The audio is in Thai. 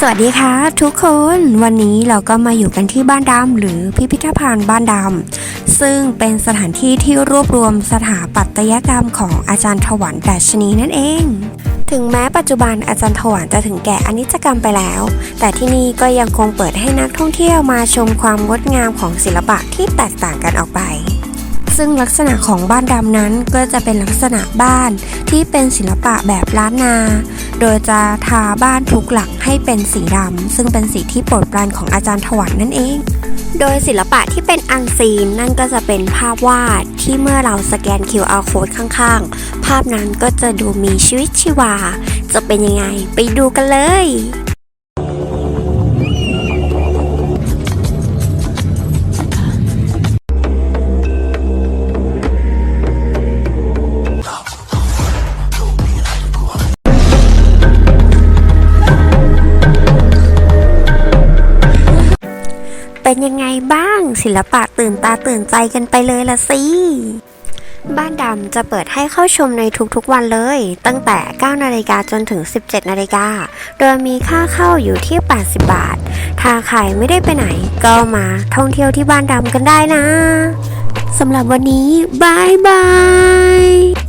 สวัสดีค่ะทุกคนวันนี้เราก็มาอยู่กันที่บ้านดำหรือพิพิธภัณฑ์บ้านดำซึ่งเป็นสถานที่ที่รวบรวมสถาปัตยกรรมของอาจารย์ถวันดัชนีนั่นเอง ถึงแม้ปัจจุบันอาจารย์ถวันจะถึงแก่อนิจกรรมไปแล้ว แต่ที่นี่ก็ยังคงเปิดให้นักท่องเที่ยวมาชมความงดงามของศิลปะที่แตกต่างกันออกไปซึ่งลักษณะของบ้านดำนั้นก็จะเป็นลักษณะบ้านที่เป็นศิลปะแบบล้านนา โดยจะทาบ้านทุกหลังให้เป็นสีดำซึ่งเป็นสีที่โปรดปรานของอาจารย์ถวันนั่นเอง โดยศิลปะที่เป็นอันซีนนั่นก็จะเป็นภาพวาดที่เมื่อเราสแกน QR code ข้างๆ ภาพนั้นก็จะดูมีชีวิตชีวา จะเป็นยังไงไปดูกันเลย เป็นยังไงบ้าง ศิลปะตื่นตาตื่นใจกันไปเลยละสิ บ้านดำจะเปิดให้เข้าชมในทุกๆวันเลย ตั้งแต่ 9 นาฬิกาจนถึง 17 นาฬิกา โดยมีค่าเข้าอยู่ที่ 80 บาท ถ้าใครไม่ได้ไปไหน ก็มาท่องเที่ยวที่บ้านดำกันได้นะ สำหรับวันนี้บายบาย